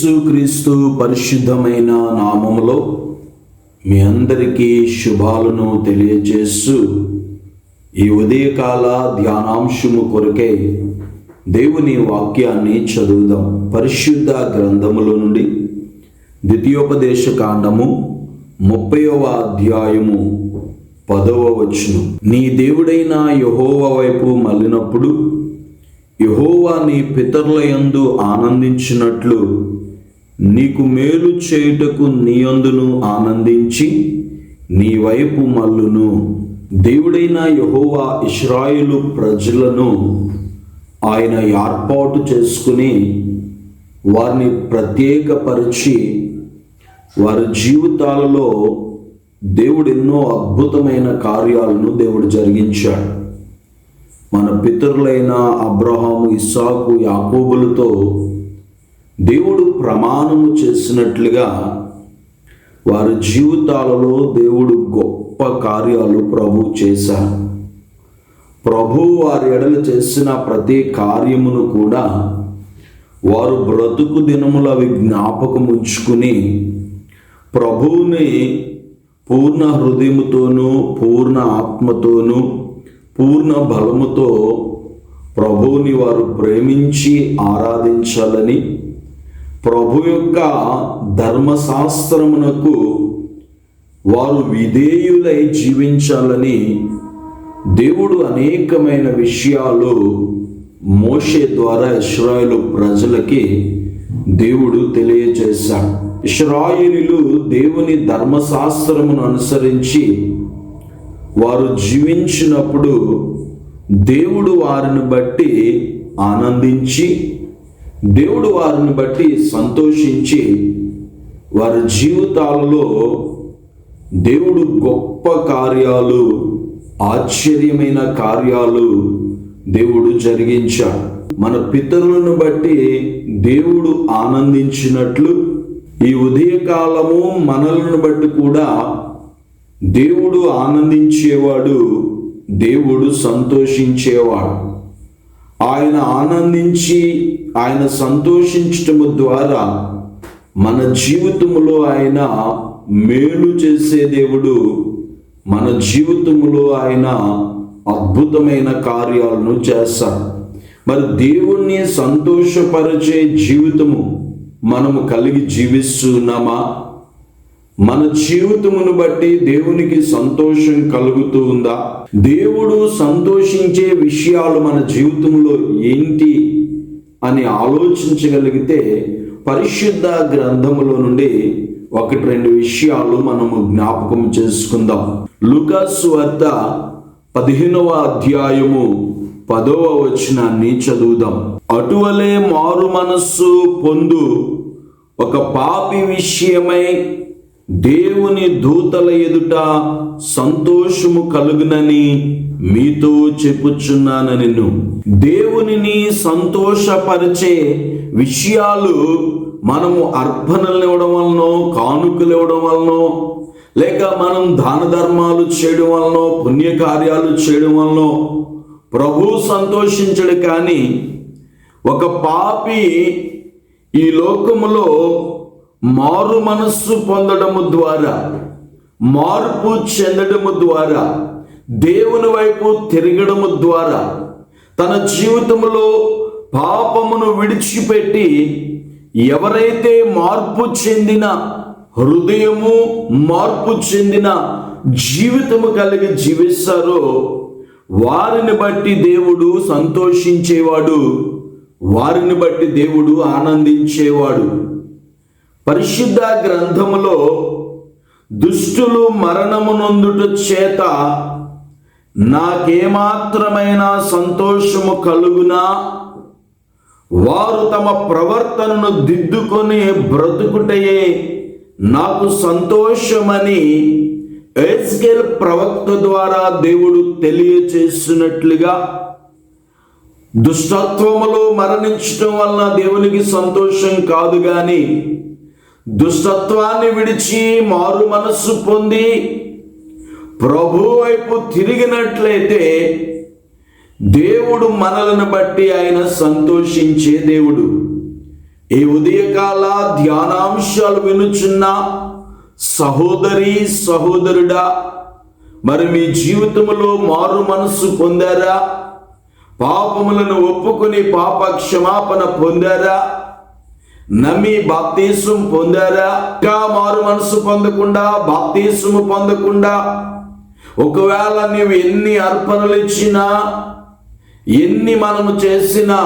యేసుక్రీస్తు పరిశుద్ధమైన నామములో మీ అందరికీ శుభాలను తెలియజేస్తూ ఈ ఉదయకాల ధ్యానాంశము కొరకే దేవుని వాక్యాన్ని చదువుదాం. పరిశుద్ధ గ్రంథముల నుండి ద్వితీయోపదేశ కాండము ముప్పైవ అధ్యాయము పదవ వచనం. నీ దేవుడైన యహోవ వైపు మళ్ళినప్పుడు యహోవా నీ పితరుల యందు ఆనందించినట్లు నీకు మేలు చేయుటకు నీయందును ఆనందించి నీ వైపు మల్లును. దేవుడైన యహోవా ఇస్రాయిలు ప్రజలను ఆయన ఏర్పాటు చేసుకుని వారిని ప్రత్యేకపరిచి వారి జీవితాలలో దేవుడు ఎన్నో అద్భుతమైన కార్యాలను దేవుడు జరిగించాడు. మన పితరులైన అబ్రహాము ఇస్సాకు యాకోబులతో దేవుడు ప్రమాణము చేసినట్లుగా వారి జీవితాలలో దేవుడు గొప్ప కార్యాలు ప్రభు చేశారు ప్రభు వారి ఎడలు చేసిన ప్రతి కార్యమును కూడా వారు బ్రతుకు దినముల అవి జ్ఞాపకం ఉంచుకుని ప్రభువుని పూర్ణ హృదయముతోనూ పూర్ణ ఆత్మతోనూ పూర్ణ బలముతో ప్రభువుని వారు ప్రేమించి ఆరాధించాలని ప్రభు యొక్క ధర్మశాస్త్రమునకు వారు విధేయులై జీవించాలని దేవుడు అనేకమైన విషయాలు మోషే ద్వారా ఇస్రాయేలు ప్రజలకి దేవుడు తెలియజేశాడు. ఇస్రాయిలు దేవుని ధర్మశాస్త్రమును అనుసరించి వారు జీవించినప్పుడు దేవుడు వారిని బట్టి ఆనందించి దేవుడు వారిని బట్టి సంతోషించి వారి జీవితాలలో దేవుడు గొప్ప కార్యాలు ఆశ్చర్యమైన కార్యాలు దేవుడు జరిగించాడు. మన పితరులను బట్టి దేవుడు ఆనందించినట్లు ఈ ఉదయకాలము మనలను బట్టి కూడా దేవుడు ఆనందించేవాడు దేవుడు సంతోషించేవాడు. ఆయన ఆనందించి ఆయన సంతోషించటము ద్వారా మన జీవితములో ఆయన మేలు చేసే దేవుడు మన జీవితములో ఆయన అద్భుతమైన కార్యాలను చేస్తాడు. మరి దేవుణ్ణి సంతోషపరిచే జీవితము మనము కలిగి జీవిస్తున్నామా? మన జీవితమును బట్టి దేవునికి సంతోషం కలుగుతూ ఉందా? దేవుడు సంతోషించే విషయాలు మన జీవితంలో ఏంటి అని ఆలోచించగలిగితే పరిశుద్ధ గ్రంథములో నుండి ఒకటి రెండు విషయాలు మనము జ్ఞాపకం చేసుకుందాం. లుకాస్ వద్ద పదిహేనవ అధ్యాయము పదవ వచనాన్ని చదువుదాం. అటువలే మారు మనస్సు పొందు ఒక పాపి విషయమై దేవుని దూతల ఎదుట సంతోషము కలుగునని మీతో చెప్పుచున్నాను నిన్ను. దేవునిని సంతోషపరిచే విషయాలు మనము అర్పణలు ఇవ్వడం వలనో కానుకలు ఇవ్వడం వలనో లేక మనం దాన ధర్మాలు చేయడం వలనో పుణ్యకార్యాలు చేయడం వలనో ప్రభు సంతోషించడు కానీ ఒక పాపి ఈ లోకములో మారు మనస్సు పొందడము ద్వారా మార్పు చెందడము ద్వారా దేవుని వైపు తిరగడము ద్వారా తన జీవితంలో పాపమును విడిచిపెట్టి ఎవరైతే మార్పు చెందిన హృదయము మార్పు చెందిన జీవితము కలిగి జీవిస్తారో వారిని బట్టి దేవుడు సంతోషించేవాడు వారిని బట్టి దేవుడు ఆనందించేవాడు. పరిశుద్ధ గ్రంథములో దుష్టులు మరణమునందుట చేత నాకేమాత్రమైన సంతోషము కలుగునా? వారు తమ ప్రవర్తనను దిద్దుకొని బ్రతుకుటయే నాకు సంతోషమని ఎస్గెల్ ప్రవక్త ద్వారా దేవుడు తెలియచేసినట్లుగా దుష్టత్వములో మరణించటం వలన దేవునికి సంతోషం కాదు కానీ దుష్టత్వాన్ని విడిచి మారు మనస్సు పొంది ప్రభు వైపు తిరిగినట్లయితే దేవుడు మనలను బట్టి ఆయన సంతోషించే దేవుడు. ఈ ఉదయకాల ధ్యానాంశాలు వినుచున్న సహోదరి సహోదరుడా మరి మీ జీవితంలో మారు మనస్సు పొందారా? పాపములను ఒప్పుకుని పాప క్షమాపణ పొందారా? నమ్మి బాప్తీసం పొందారా? ఇంకా మారు మనసు పొందకుండా బాప్తీసము పొందకుండా ఒకవేళ నీవు ఎన్ని అర్పణలు ఇచ్చినా ఎన్ని మనము చేసినా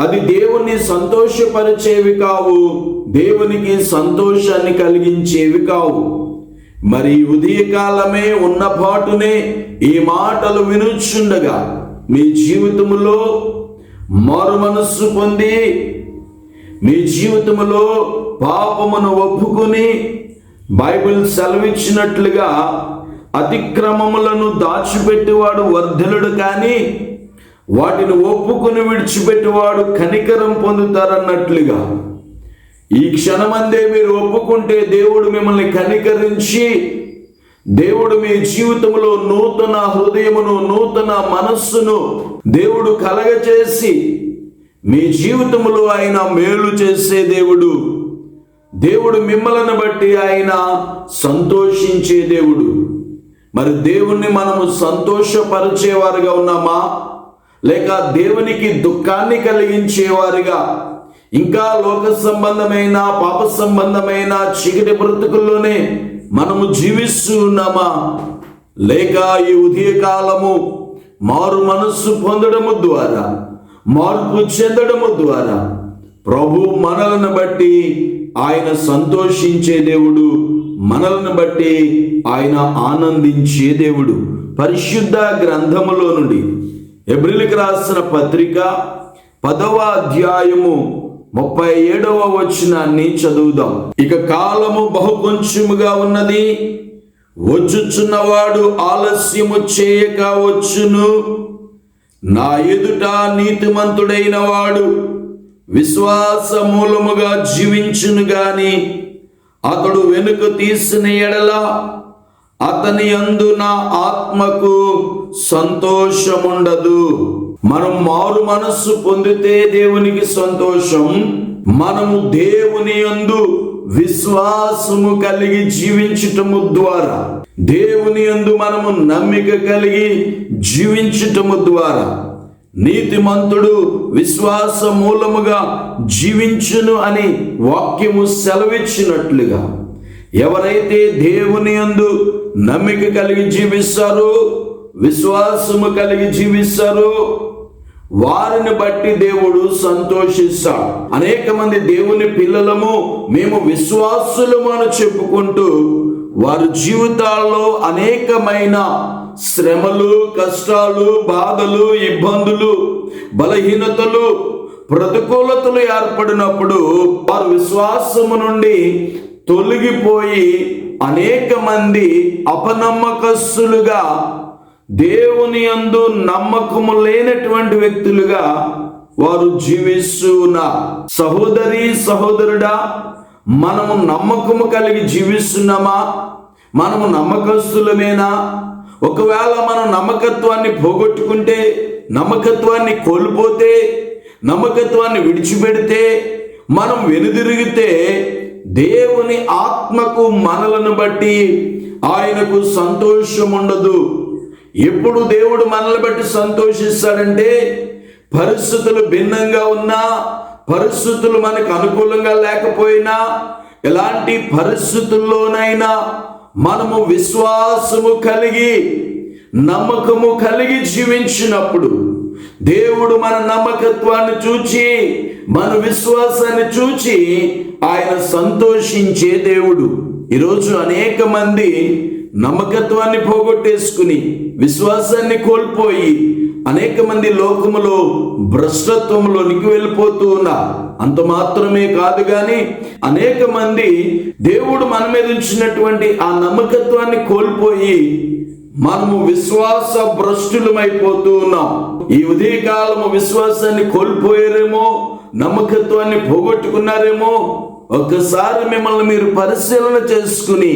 అది దేవుని సంతోషపరిచేవి కావు దేవునికి సంతోషాన్ని కలిగించేవి కావు. మరి ఉదయకాలమే ఉన్న పాటునే ఈ మాటలు వినుచుండగా మీ జీవితంలో మారు మనస్సు పొంది మీ జీవితంలో పాపమును ఒప్పుకొని బైబిల్ సెలవిచ్చినట్లుగా అతిక్రమములను దాచిపెట్టేవాడు వర్ధనుడు కానీ వాటిని ఒప్పుకొని విడిచిపెట్టేవాడు కనికరం పొందుతారన్నట్లుగా. ఈ క్షణమందే మీరు ఒప్పుకుంటే దేవుడు మిమ్మల్ని కనికరించి దేవుడు మీ జీవితంలో నూతన హృదయమును నూతన మనస్సును దేవుడు కలగచేసి మీ జీవితంలో ఆయన మేలు చేసే దేవుడు. దేవుడు మిమ్మల్ని బట్టి ఆయన సంతోషించే దేవుడు. మరి దేవుణ్ణి మనము సంతోషపరిచేవారుగా ఉన్నామా? లేక దేవునికి దుఃఖాన్ని కలిగించేవారుగా? ఇంకా లోక సంబంధమైన పాప సంబంధమైన చీకటి బ్రతుకుల్లోనే మనము జీవిస్తూ ఉన్నామా? లేక ఈ ఉదయకాలము మారు మనస్సు పొందడము ద్వారా మార్పు చెందడము ద్వారా ప్రభు మనలను బట్టి ఆయన సంతోషించే దేవుడు మనలను బట్టి ఆయన ఆనందించే దేవుడు. పరిశుద్ధ గ్రంథములో నుండి ఎబ్రిలికి రాసిన పత్రిక పదవ అధ్యాయము ముప్పై ఏడవ వచనాన్ని చదువుదాం. ఇక కాలము బహు కొంచెముగా ఉన్నది. వచ్చుచున్నవాడు ఆలస్యము చేయక వచ్చును. నా ఎదుట నీతిమంతుడైన వాడు విశ్వాస మూలముగా జీవించును గాని అతడు వెనుక తీసిన ఎడల అతని యందు నా ఆత్మకు సంతోషముండదు. మనం మారు మనస్సు పొందితే దేవునికి సంతోషం మనము దేవుని యందు విశ్వాసము కలిగి జీవించటము ద్వారా. దేవుని యందు మనము నమ్మిక కలిగి జీవించటము ద్వారా నీతిమంతుడు విశ్వాస మూలముగా జీవించును అని వాక్యము సెలవిచ్చినట్లుగా ఎవరైతే దేవుని యందు నమ్మిక కలిగి జీవిస్తారో విశ్వాసము కలిగి జీవిస్తారో వారిని బట్టి దేవుడు సంతోషిస్తాడు. అనేక మంది దేవుని పిల్లలము మేము విశ్వాసులము అని చెప్పుకుంటూ వారి జీవితాల్లో అనేకమైన శ్రమలు కష్టాలు బాధలు ఇబ్బందులు బలహీనతలు ప్రతికూలతలు ఏర్పడినప్పుడు వారు విశ్వాసము నుండి తొలగిపోయి అనేక మంది అపనమ్మకస్తులుగా దేవుని యందు నమ్మకము లేనటువంటి వ్యక్తులుగా వారు జీవిస్తూ ఉన్నారు సహోదరి సహోదరుడా మనము నమ్మకము కలిగి జీవిస్తున్నామా? మనము నమ్మకస్తులమేనా? ఒకవేళ మనం నమ్మకత్వాన్ని పోగొట్టుకుంటే నమ్మకత్వాన్ని కోల్పోతే నమ్మకత్వాన్ని విడిచిపెడితే మనం వెనుదిరిగితే దేవుని ఆత్మకు మనలను బట్టి ఆయనకు సంతోషం ఉండదు ఎప్పుడు దేవుడు మనల్ని బట్టి సంతోషిస్తాడంటే పరిస్థితులు భిన్నంగా ఉన్నా పరిస్థితులు మనకు అనుకూలంగా లేకపోయినా ఎలాంటి పరిస్థితుల్లోనైనా మనము విశ్వాసము కలిగి నమ్మకము కలిగి జీవించినప్పుడు దేవుడు మన నమ్మకత్వాన్ని చూచి మన విశ్వాసాన్ని చూచి ఆయన సంతోషించే దేవుడు. ఈరోజు అనేక మంది నమ్మకత్వాన్ని పోగొట్టేసుకుని విశ్వాసాన్ని కోల్పోయి అనేక మంది లోకములో భ్రష్టత్వంలోనికి వెళ్ళిపోతూ ఉన్నారు. అంత మాత్రమే కాదు కానీ అనేక మంది దేవుడు మన మీద ఉంచినటువంటి ఆ నమ్మకత్వాన్ని కోల్పోయి మనము విశ్వాస భ్రష్టులమైపోతూ ఉన్నాం. ఈ ఉదయకాలము విశ్వాసాన్ని కోల్పోయారేమో నమ్మకత్వాన్ని పోగొట్టుకున్నారేమో ఒక్కసారి మిమ్మల్ని మీరు పరిశీలన చేసుకుని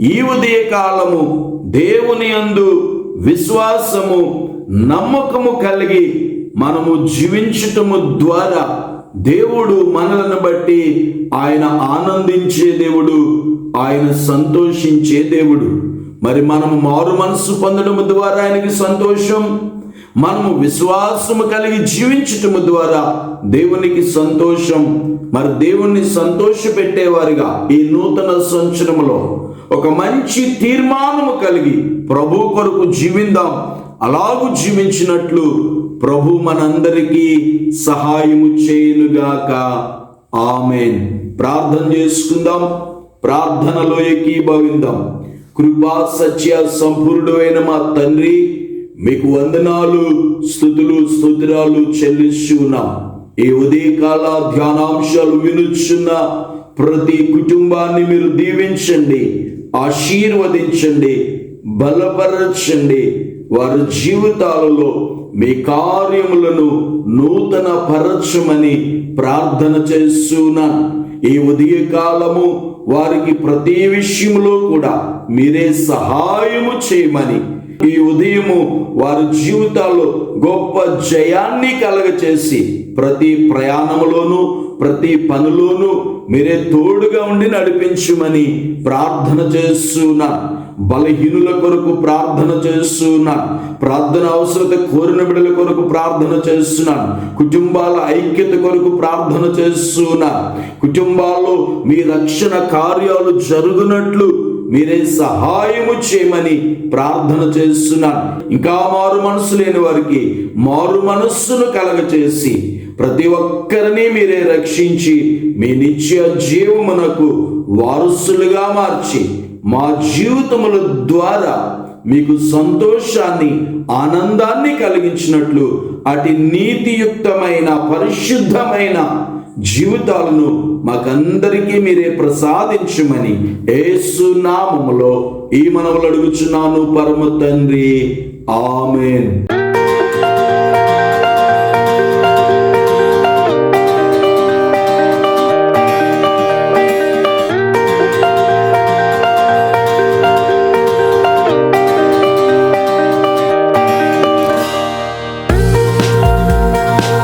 ఈ ఉదయ కాలము దేవుని అందు విశ్వాసము నమ్మకము కలిగి మనము జీవించటము ద్వారా దేవుడు మనలను బట్టి ఆయన ఆనందించే దేవుడు ఆయన సంతోషించే దేవుడు. మరి మనము మారు మనస్సు పొందడం ద్వారా ఆయనకి సంతోషం మనము విశ్వాసము కలిగి జీవించటము ద్వారా దేవునికి సంతోషం. మరి దేవుణ్ణి సంతోష పెట్టేవారుగా ఈ నూతన సంవత్సరములో ఒక మంచి తీర్మానము కలిగి ప్రభు కొరకు జీవిందాం. అలాగూ జీవించినట్లు ప్రభు మనందరికీ సహాయము చేయనుగాక. ఆమెన్. ప్రార్థన చేసుకుందాం. ప్రార్థనలో ఏకీభవిందాం. కృపా సత్య సంపూర్ణుడైన మా తండ్రి మీకు వందనాలు స్థుతులు స్తోత్రాలు చెల్లిస్తూ ఉన్నాం. ఈ ఉదయకాల ధ్యానాంశాలు వినుచున్న ప్రతి కుటుంబాన్ని మీరు దీవించండి ఆశీర్వదించండి బలపరచండి వారి జీవితాలలో మీ కార్యములను నూతన పరచమని ప్రార్థన చేస్తున్నాను ఈ ఉదయకాలము వారికి ప్రతి విషయంలో కూడా మీరే సహాయము చేయమని ఈ ఉదయము వారి జీవితాల్లో గొప్ప జయాన్ని కలగచేసి ప్రతి ప్రయాణములోనూ ప్రతి పనిలోనూ మీరే తోడుగా ఉండి నడిపించమని ప్రార్థన చేస్తున్నా బలహీనుల కొరకు ప్రార్థన చేస్తున్నా ప్రార్థన అవసరత కోరిన బిడ్డల కొరకు ప్రార్థన చేస్తున్నాను కుటుంబాల ఐక్యత కొరకు ప్రార్థన చేస్తున్నా కుటుంబాల్లో మీ రక్షణ కార్యాలు జరుగునట్లు మీరే సహాయము చేయమని ప్రార్థన చేస్తున్నాను ఇంకా మారు మనసు లేని వారికి మారు మనస్సును కలగచేసి ప్రతి ఒక్కరిని మీరే రక్షించి మీ నిత్య జీవమునకు వారసులుగా మార్చి మా జీవితముల ద్వారా మీకు సంతోషాన్ని ఆనందాన్ని కలిగించినట్లు అటు నీతియుక్తమైన పరిశుద్ధమైన జీవితాలను మాకందరికీ మీరే ప్రసాదించమని ఏసునామములో ఈ మనవులు అడుగుచున్నాను పరమ తండ్రి. ఆమెన్.